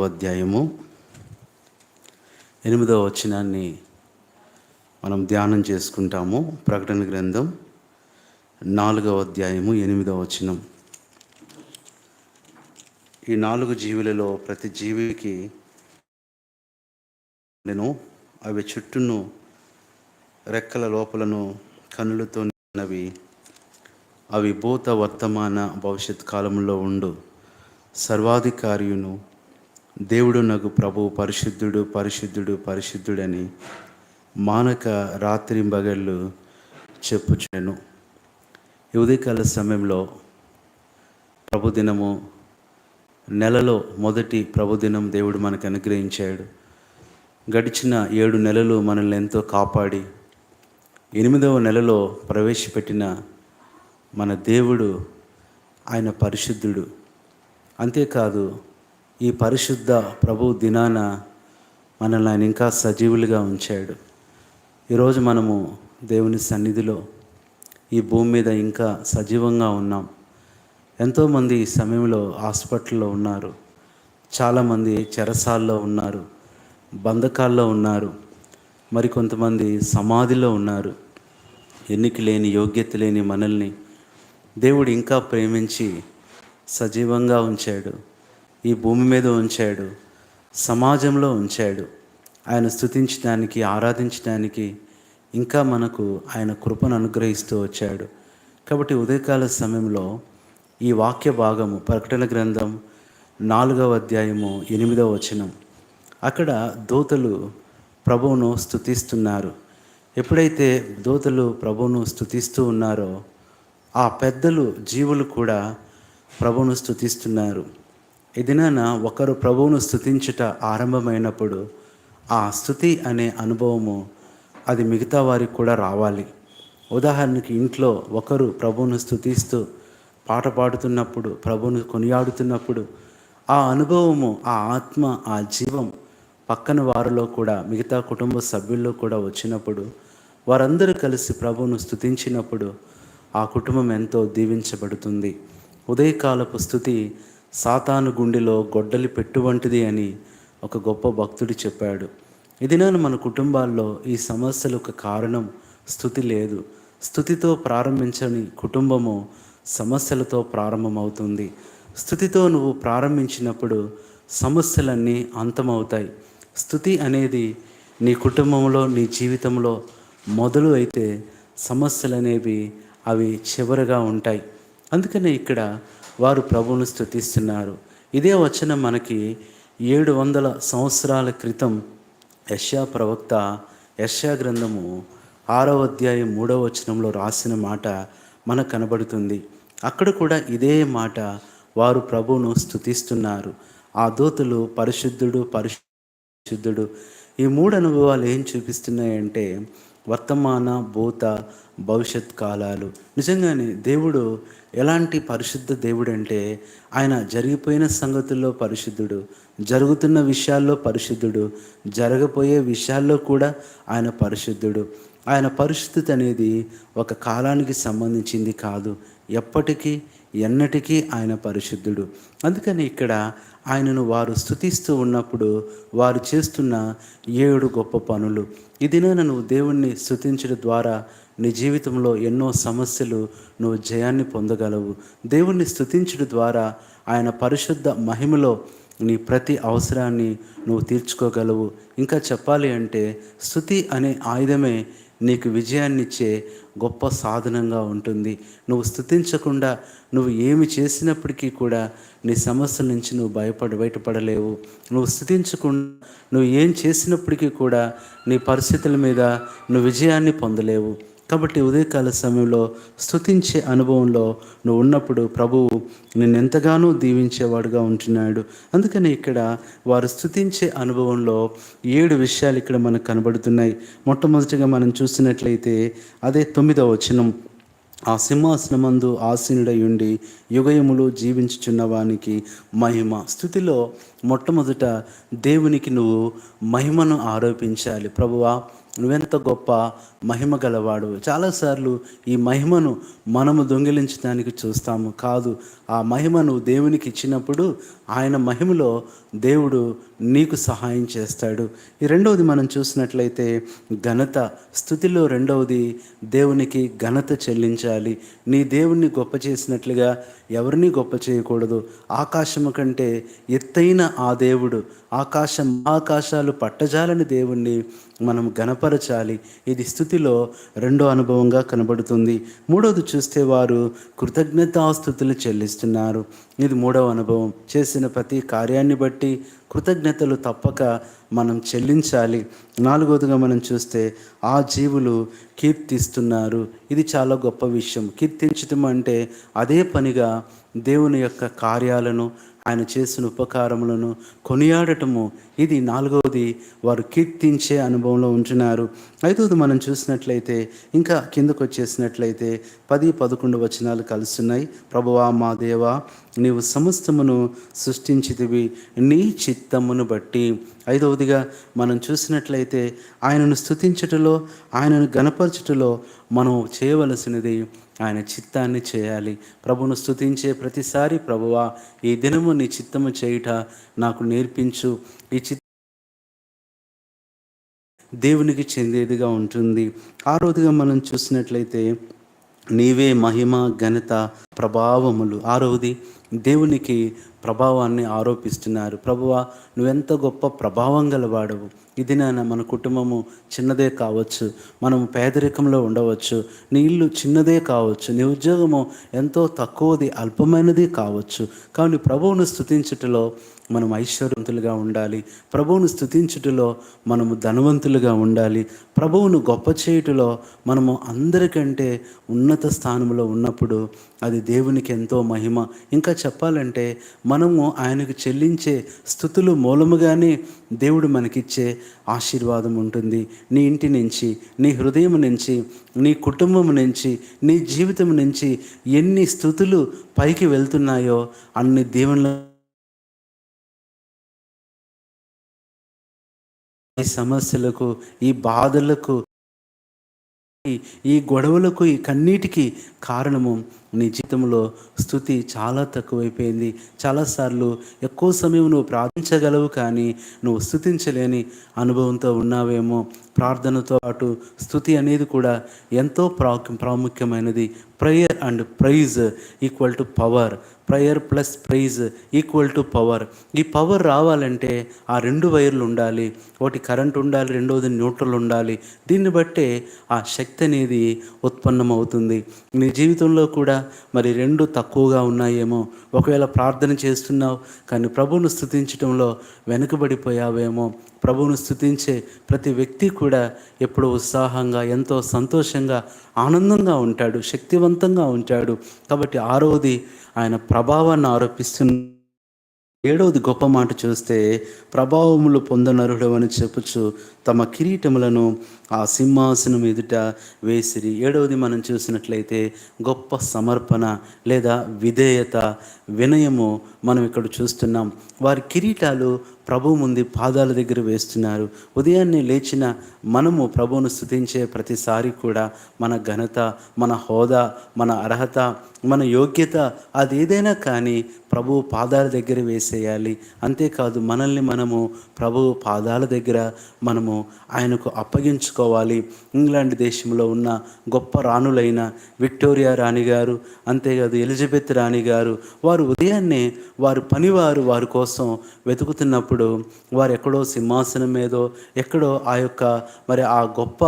అధ్యాయము. ఎనిమిదవ వచనాన్ని మనం ధ్యానం చేసుకుంటాము. ప్రకటన గ్రంథం నాలుగవ అధ్యాయము ఎనిమిదవ వచనం. ఈ నాలుగు జీవులలో ప్రతి జీవికి నేను అవి చుట్టూను రెక్కల లోపలను కనులతో ఉన్నవి అవి భూత వర్తమాన భవిష్యత్ కాలంలో ఉండు. సర్వాధికారియును దేవుడు నాకు ప్రభు పరిశుద్ధుడు పరిశుద్ధుడు పరిశుద్ధుడని మానక రాత్రి బగళ్ళు చెప్పుచాను ఈ ఉదయకాల సమయంలో ప్రభుదినము నెలలో మొదటి ప్రభుదినం దేవుడు మనకు అనుగ్రహించాడు. గడిచిన ఏడు నెలలు మనల్ని ఎంతో కాపాడి ఎనిమిదవ నెలలో ప్రవేశపెట్టిన మన దేవుడు ఆయన పరిశుద్ధుడు. అంతేకాదు ఈ పరిశుద్ధ ప్రభు దినాన మనల్ని ఆయన ఇంకా సజీవులుగా ఉంచాడు. ఈరోజు మనము దేవుని సన్నిధిలో ఈ భూమి మీద ఇంకా సజీవంగా ఉన్నాం. ఎంతోమంది ఈ సమయంలో హాస్పిటల్లో ఉన్నారు. చాలామంది చెరసాల్లో ఉన్నారు. బంధకాల్లో ఉన్నారు. మరికొంతమంది సమాధిలో ఉన్నారు. ఎన్నిక లేని యోగ్యత లేని మనల్ని దేవుడు ఇంకా ప్రేమించి సజీవంగా ఉంచాడు. ఈ భూమి మీద ఉంచాడు. సమాజంలో ఉంచాడు. ఆయన స్థుతించడానికి ఆరాధించడానికి ఇంకా మనకు ఆయన కృపను అనుగ్రహిస్తూ వచ్చాడు. కాబట్టి ఉదయకాల సమయంలో ఈ వాక్య భాగము ప్రకటన గ్రంథం నాలుగవ అధ్యాయము ఎనిమిదవ వచనం. అక్కడ దూతలు ప్రభువును స్థుతిస్తున్నారు ఎప్పుడైతే దూతలు ప్రభువును స్థుతిస్తూ ఉన్నారో ఆ పెద్దలు జీవులు కూడా ప్రభువును స్థుతిస్తున్నారు ఈ దినాన ఒకరు ప్రభువును స్థుతించుట ఆరంభమైనప్పుడు ఆ స్థుతి అనే అనుభవము అది మిగతా వారికి కూడా రావాలి. ఉదాహరణకి ఇంట్లో ఒకరు ప్రభువును స్థుతిస్తూ పాట పాడుతున్నప్పుడు ప్రభువును కొనియాడుతున్నప్పుడు ఆ అనుభవము ఆ ఆత్మ ఆ జీవం పక్కన వారిలో కూడా మిగతా కుటుంబ సభ్యుల్లో కూడా వచ్చినప్పుడు వారందరూ కలిసి ప్రభువును స్థుతించినప్పుడు ఆ కుటుంబం ఎంతో దీవించబడుతుంది. ఉదయకాలపు స్థుతి సాతాను గుండెలో గొడ్డలి పెట్టు వంటిది అని ఒక గొప్ప భక్తుడు చెప్పాడు. ఇది నేను మన కుటుంబాల్లో ఈ సమస్యలకు కారణం స్థుతి లేదు. స్థుతితో ప్రారంభించని కుటుంబము సమస్యలతో ప్రారంభమవుతుంది. స్థుతితో నువ్వు ప్రారంభించినప్పుడు సమస్యలన్నీ అంతమవుతాయి. స్థుతి అనేది నీ కుటుంబంలో నీ జీవితంలో మొదలు అయితే సమస్యలు అనేవి అవి చివరగా ఉంటాయి. అందుకనే ఇక్కడ వారు ప్రభువును స్థుతిస్తున్నారు ఇదే వచనం మనకి ఏడు వందల సంవత్సరాల క్రితం యష్యా ప్రవక్త యష్యా గ్రంథము ఆరవ అధ్యాయం మూడవ వచనంలో రాసిన మాట మనకు కనబడుతుంది. అక్కడ కూడా ఇదే మాట వారు ప్రభువును స్థుతిస్తున్నారు ఆ దూతలు పరిశుద్ధుడు పరిశుద్ధుడు. ఈ మూడు అనుభవాలు ఏం చూపిస్తున్నాయంటే వర్తమాన భూత భవిష్యత్ కాలాలు. నిజంగానే దేవుడు ఎలాంటి పరిశుద్ధ దేవుడు అంటే ఆయన జరిగిపోయిన సంగతుల్లో పరిశుద్ధుడు జరుగుతున్న విషయాల్లో పరిశుద్ధుడు జరగబోయే విషయాల్లో కూడా ఆయన పరిశుద్ధుడు. ఆయన పరిశుద్ధత అనేది ఒక కాలానికి సంబంధించింది కాదు. ఎప్పటికీ ఎన్నటికీ ఆయన పరిశుద్ధుడు. అందుకని ఇక్కడ ఆయనను వారు స్థుతిస్తూ ఉన్నప్పుడు వారు చేస్తున్న ఏడు గొప్ప పనులు. ఇదినే నువ్వు దేవుణ్ణి స్థుతించడం ద్వారా నీ జీవితంలో ఎన్నో సమస్యలు నువ్వు జయాన్ని పొందగలవు. దేవుణ్ణి స్థుతించడం ద్వారా ఆయన పరిశుద్ధ మహిమలో నీ ప్రతి అవసరాన్ని నువ్వు తీర్చుకోగలవు. ఇంకా చెప్పాలి అంటే స్థుతి అనే ఆయుధమే నీకు విజయాన్నిచ్చే గొప్ప సాధనంగా ఉంటుంది. నువ్వు స్థుతించకుండా నువ్వు ఏమి చేసినప్పటికీ కూడా నీ సమస్యల నుంచి నువ్వు భయపడ బయటపడలేవు. నువ్వు స్థుతించకుండా నువ్వు ఏం చేసినప్పటికీ కూడా నీ పరిస్థితుల మీద నువ్వు విజయాన్ని పొందలేవు. కాబట్టి ఉదయకాల సమయంలో స్థుతించే అనుభవంలో నువ్వు ఉన్నప్పుడు ప్రభువు నేను ఎంతగానో దీవించేవాడుగా ఉంటున్నాడు. అందుకని ఇక్కడ వారు స్థుతించే అనుభవంలో ఏడు విషయాలు ఇక్కడ మనకు కనబడుతున్నాయి. మొట్టమొదటిగా మనం చూసినట్లయితే అదే తొమ్మిదవ వచనం. ఆ సింహాసనమందు ఆసీనుడై ఉండి యుగయములు జీవించుచున్న వానికి మహిమ. స్థుతిలో మొట్టమొదట దేవునికి నువ్వు మహిమను ఆరోపించాలి. ప్రభువా నువ్వెంత గొప్ప మహిమ గలవాడు. చాలాసార్లు ఈ మహిమను మనము దొంగిలించడానికి చూస్తాము. కాదు ఆ మహిమను దేవునికి ఇచ్చినప్పుడు ఆయన మహిమలో దేవుడు నీకు సహాయం చేస్తాడు. ఈ రెండవది మనం చూసినట్లయితే ఘనత. స్థుతిలో రెండవది దేవునికి ఘనత చెల్లించాలి. నీ దేవుణ్ణి గొప్ప చేసినట్లుగా ఎవరిని గొప్ప చేయకూడదు? ఆకాశము కంటే ఎత్తైన ఆ దేవుడు. ఆకాశం ఆకాశాలు పట్టజాలని దేవుణ్ణి మనం గణపరచాలి. ఇది స్థుతిలో రెండో అనుభవంగా కనబడుతుంది. మూడవది చూస్తే వారు కృతజ్ఞతాస్థుతులు చెల్లిస్తున్నారు. ఇది మూడవ అనుభవం. చేసిన ప్రతి కార్యాన్ని బట్టి కృతజ్ఞతలు తప్పక మనం చెల్లించాలి. నాలుగోదిగా మనం చూస్తే ఆ జీవులు కీర్తిస్తున్నారు. ఇది చాలా గొప్ప విషయం. కీర్తించటం అంటే అదే పనిగా దేవుని యొక్క కార్యాలను ఆయన చేసిన ఉపకారములను కొనియాడటము. ఇది నాలుగవది. వారు కీర్తించే అనుభవంలో ఉంటున్నారు. ఐదవది మనం చూసినట్లయితే ఇంకా కిందకు వచ్చేసినట్లయితే పది పదకొండు వచనాలు కలుస్తున్నాయి. ప్రభువా మా దేవా నీవు సమస్తమును సృష్టించితివి. నీ చిత్తమును బట్టి ఐదవదిగా మనం చూసినట్లయితే ఆయనను స్థుతించటలో ఆయనను గణపరచుటలో మనం చేయవలసినది ఆయన చిత్తాన్ని చేయాలి. ప్రభును స్థుతించే ప్రతిసారి ప్రభువా ఈ దినము నీ చిత్తము చేయుట నాకు నేర్పించు. ఈ చిత్త దేవునికి చెందేదిగా ఉంటుంది. ఆ రోజుగా మనం చూసినట్లయితే నీవే మహిమ ఘనత ప్రభావములు. ఆరవది దేవునికి ప్రభావాన్ని ఆరోపిస్తున్నారు. ప్రభువ నువ్వెంత గొప్ప ప్రభావం గలవాడవు. ఇది నాన్న మన కుటుంబము చిన్నదే కావచ్చు. మనము పేదరికంలో ఉండవచ్చు. నీ ఇల్లు చిన్నదే కావచ్చు. నీ ఉద్యోగము ఎంతో తక్కువది అల్పమైనది కావచ్చు. కానీ ప్రభువును స్థుతించుటలో మనం ఐశ్వర్యవంతులుగా ఉండాలి. ప్రభువును స్థుతించుటలో మనము ధనవంతులుగా ఉండాలి. ప్రభువును గొప్ప చేయుటలో మనము అందరికంటే ఉన్నత స్థానంలో ఉన్నప్పుడు అది దేవునికి ఎంతో మహిమ. ఇంకా చెప్పాలంటే మనము ఆయనకు చెల్లించే స్థుతులు మూలముగానే దేవుడు మనకిచ్చే ఆశీర్వాదం ఉంటుంది. నీ ఇంటి నుంచి నీ హృదయం నుంచి నీ కుటుంబం నుంచి నీ జీవితం నుంచి ఎన్ని స్థుతులు పైకి వెళ్తున్నాయో అన్ని దేవుళ్ళ ఈ సమస్యలకు ఈ బాధలకు ఈ గొడవలకు ఈ కన్నీటికి కారణము. నీ జీవితంలో స్థుతి చాలా తక్కువైపోయింది. చాలాసార్లు ఎక్కువ సమయం నువ్వు ప్రార్థించగలవు కానీ నువ్వు స్థుతించలేని అనుభవంతో ఉన్నావేమో. ప్రార్థనతో పాటు స్థుతి అనేది కూడా ఎంతో ప్రా ప్రాముఖ్యమైనది. Prayer and prize equal to power prayer plus prize equal to power ఈ పవర్ రావాలంటే ఆ రెండు వైర్లు ఉండాలి. ఒకటి కరెంట్ ఉండాలి రెండవది న్యూట్రల్ ఉండాలి. దీన్ని బట్టే ఆ శక్తి అనేది ఉత్పన్నమవుతుంది. నీ జీవితంలో కూడా మరి రెండు తక్కువగా ఉన్నాయేమో. ఒకవేళ ప్రార్థన చేస్తున్నావు కానీ ప్రభువును స్థుతించడంలో వెనుకబడిపోయావేమో. ప్రభువును స్థుతించే ప్రతి వ్యక్తి కూడా ఎప్పుడూ ఉత్సాహంగా ఎంతో సంతోషంగా ఆనందంగా ఉంటాడు శక్తివంతంగా ఉంటాడు. కాబట్టి ఆరోది ఆయన ప్రభావాన్ని ఆరోపిస్తున్న ఏడవది గొప్ప మాట చూస్తే ప్రభావములు పొందనరుడు అని చెప్పుచు తమ కిరీటములను ఆ సింహాసనం ఎదుట వేసిరి. ఏడవది మనం చూసినట్లయితే గొప్ప సమర్పణ లేదా విధేయత వినయము మనం ఇక్కడ చూస్తున్నాం. వారి కిరీటాలు ప్రభు ముందు పాదాల దగ్గర వేస్తున్నారు. ఉదయాన్నే లేచిన మనము ప్రభువును స్థుతించే ప్రతిసారి కూడా మన ఘనత మన హోదా మన అర్హత మన యోగ్యత అది ఏదైనా కానీ ప్రభు పాదాల దగ్గర వేసేయాలి. అంతేకాదు మనల్ని మనము ప్రభు పాదాల దగ్గర మనము ఆయనకు అప్పగించుకోవాలి. ఇంగ్లాండ్ దేశంలో ఉన్న గొప్ప రాణులైన విక్టోరియా రాణి గారు అంతేకాదు ఎలిజబెత్ రాణి గారు వారు ఉదయాన్నే వారు పనివారు వారి కోసం వెతుకుతున్నప్పుడు వారు ఎక్కడో సింహాసనం మీదో ఎక్కడో ఆ యొక్క మరి ఆ గొప్ప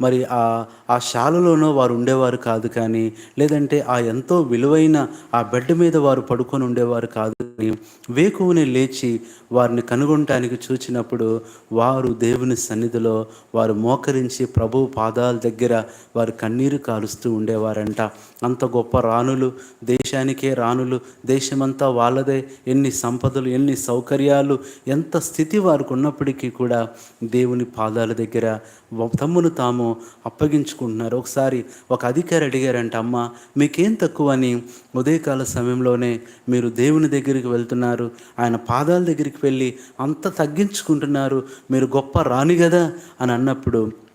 మరి ఆ ఆ శాలలోనో వారు ఉండేవారు కాదు కానీ లేదంటే ఆ ఎంతో విలువైన ఆ బెడ్ మీద వారు పడుకొని ఉండేవారు కాదు కానీ వేకువని లేచి వారిని కనుగొనటానికి చూచినప్పుడు వారు దేవుని సన్నిధిలో వారు మోకరించి ప్రభు పాదాల దగ్గర వారు కన్నీరు కాలుస్తూ ఉండేవారంట. అంత గొప్ప రాణులు దేశానికే రాణులు దేశమంతా వాళ్ళదే ఎన్ని సంపదలు ఎన్ని సౌకర్యాలు ఎంత స్థితి వారికి ఉన్నప్పటికీ కూడా దేవుని పాదాల దగ్గర తమ్మును తాము అప్పగించుకుంటున్నారు. ఒకసారి ఒక అధికారి అడిగారంట అమ్మ మీకేం తక్కువ అని ఉదయకాల సమయంలోనే మీరు దేవుని దగ్గరికి వెళ్తున్నారు ఆయన పాదాల దగ్గరికి వెళ్ళి అంత తగ్గించుకుంటున్నారు మీరు గొప్ప రాణి కదా? అని అన్నప్పుడు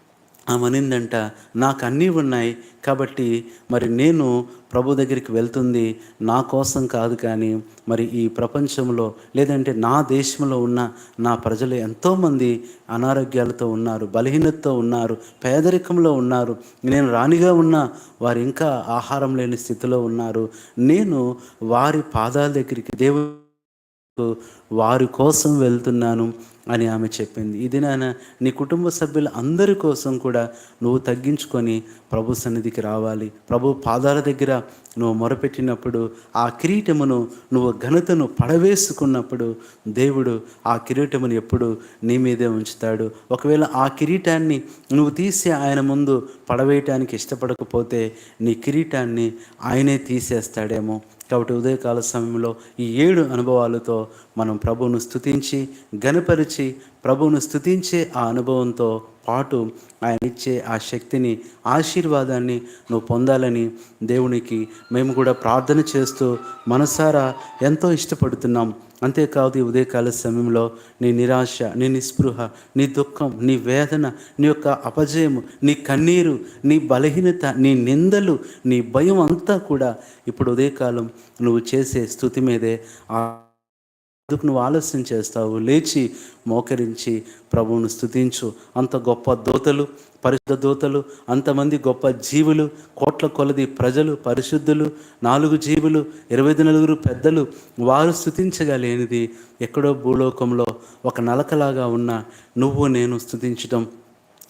ఆమె అనిందంట నాకు అన్నీ ఉన్నాయి కాబట్టి మరి నేను ప్రభు దగ్గరికి వెళ్తుంది నా కోసం కాదు కానీ మరి ఈ ప్రపంచంలో లేదంటే నా దేశంలో ఉన్న నా ప్రజలు ఎంతోమంది అనారోగ్యాలతో ఉన్నారు బలహీనతతో ఉన్నారు పేదరికంలో ఉన్నారు నేను రాణిగా ఉన్న వారు ఇంకా ఆహారం లేని స్థితిలో ఉన్నారు. నేను వారి పాదాల దగ్గరికి దేవుడు వారి కోసం వెళ్తున్నాను. అని ఆమె చెప్పింది. ఇది నాన్న నీ కుటుంబ సభ్యుల అందరి కోసం కూడా నువ్వు తగ్గించుకొని ప్రభు సన్నిధికి రావాలి. ప్రభు పాదాల దగ్గర నువ్వు మొరపెట్టినప్పుడు ఆ కిరీటమును నువ్వు ఘనతను పడవేసుకున్నప్పుడు దేవుడు ఆ కిరీటమును ఎప్పుడు నీ మీదే ఉంచుతాడు. ఒకవేళ ఆ కిరీటాన్ని నువ్వు తీసి ఆయన ముందు పడవేయటానికి ఇష్టపడకపోతే నీ కిరీటాన్ని ఆయనే తీసేస్తాడేమో కాబట్టి ఉదయకాల సమయంలో ఈ ఏడు అనుభవాలతో మనం ప్రభువును స్థుతించి గనపరిచి ప్రభువును స్థుతించే ఆ అనుభవంతో పాటు ఆయన ఇచ్చే ఆ శక్తిని ఆశీర్వాదాన్ని నువ్వు పొందాలని దేవునికి మేము కూడా ప్రార్థన చేస్తూ మనసారా ఎంతో ఇష్టపడుతున్నాం. అంతేకాదు ఈ ఉదయకాల సమయంలో నీ నిరాశ నీ నిస్పృహ నీ దుఃఖం నీ వేదన నీ యొక్క అపజయము నీ కన్నీరు నీ బలహీనత నీ నిందలు నీ భయం అంతా కూడా ఇప్పుడు ఉదయకాలం నువ్వు చేసే స్థుతి మీదే ఆ అందుకు నువ్వు ఆలస్యం చేస్తావు. లేచి మోకరించి ప్రభువును స్థుతించు అంత గొప్ప దోతలు పరిశుద్ధ దూతలు అంతమంది గొప్ప జీవులు కోట్ల కొలది ప్రజలు పరిశుద్ధులు నాలుగు జీవులు ఇరవై నలుగురు పెద్దలు వారు స్థుతించగలేనిది ఎక్కడో భూలోకంలో ఒక నలకలాగా ఉన్న నువ్వు నేను స్థుతించటం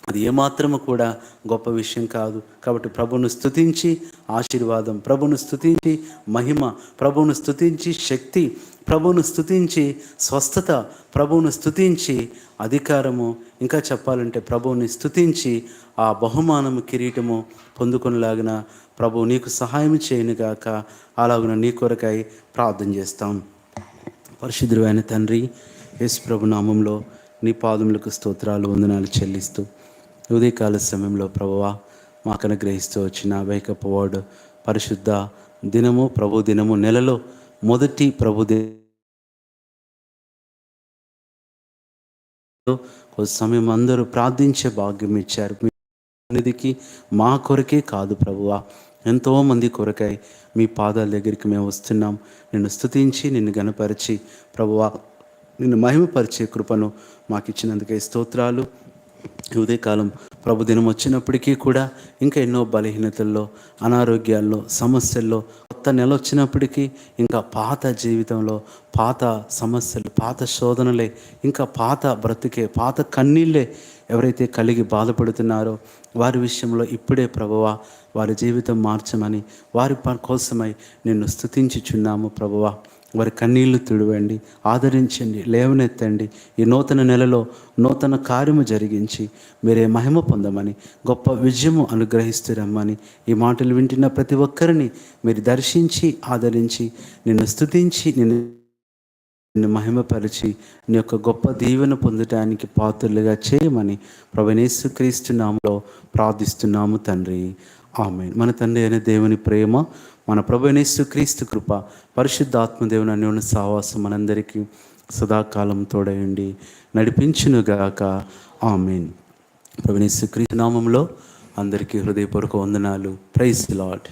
అది ఏమాత్రము కూడా గొప్ప విషయం కాదు. కాబట్టి ప్రభును స్థుతించి ఆశీర్వాదం ప్రభును స్థుతించి మహిమ ప్రభును స్థుతించి శక్తి ప్రభువును స్థుతించి స్వస్థత ప్రభువును స్థుతించి అధికారము ఇంకా చెప్పాలంటే ప్రభువుని స్థుతించి ఆ బహుమానము కిరీటము పొందుకునేలాగిన ప్రభు నీకు సహాయం చేయనుగాక అలాగున నీ కొరకై ప్రార్థన చేస్తాం. పరిశుద్ధుడు తండ్రి యేసు ప్రభు నామంలో నీ పాదములకు స్తోత్రాలు వందనాలు చెల్లిస్తూ ఉదయకాల సమయంలో ప్రభువా మాకు అనుగ్రహిస్తూ వచ్చిన వేకప్ వర్డ్ పరిశుద్ధ దినము ప్రభు దినము నెలలో మొదటి ప్రభుదే కొంత సమయం అందరూ ప్రార్థించే భాగ్యం ఇచ్చారు. మీ మా కొరకే కాదు ప్రభువా. ఎంతోమంది కొరకై మీ పాదాల దగ్గరికి మేము వస్తున్నాం. నిన్ను స్తుతించి నిన్ను గనపరిచి ప్రభువా నిన్ను మహిమపరిచే కృపను మాకు ఇచ్చినందుకే స్తోత్రాలు ఉదయకాలం ప్రభు దినం వచ్చినప్పటికీ కూడా ఇంకా ఎన్నో బలహీనతల్లో అనారోగ్యాల్లో సమస్యల్లో కొత్త నెల వచ్చినప్పటికీ ఇంకా పాత జీవితంలో పాత సమస్యలు పాత శోధనలే ఇంకా పాత బ్రతికే పాత కన్నీళ్ళే ఎవరైతే కలిగి బాధపడుతున్నారో వారి విషయంలో ఇప్పుడే ప్రభువా వారి జీవితం మార్చమని వారి కోసమై నిన్ను స్థుతించుచున్నాము ప్రభువా. వారి కన్నీళ్ళు తుడవండి ఆదరించండి లేవనెత్తండి. ఈ నూతన నెలలో నూతన కార్యము జరిగించి మీరే మహిమ పొందమని గొప్ప విజయము అనుగ్రహిస్తురమ్మని ఈ మాటలు వింటున్న ప్రతి ఒక్కరిని మీరు దర్శించి ఆదరించి నిన్ను స్థుతించి నిన్ను నిన్ను మహిమపరిచి నీ యొక్క గొప్ప దీవెన పొందటానికి పాత్రలుగా చేయమని ప్రభనేసు క్రీస్తు నామలో ప్రార్థిస్తున్నాము తండ్రి. ఆమె మన తండ్రి అయిన దేవుని ప్రేమ మన ప్రభనేసు క్రీస్తు కృప పరిశుద్ధ ఆత్మదేవుని అన్యోన సహవాసం మనందరికీ సదాకాలం తోడయండి. నడిపించునుగాక. ఆమెన్. ప్రభనేసు క్రీస్తు నామంలో అందరికీ హృదయపూర్వక వందనాలు. Praise lord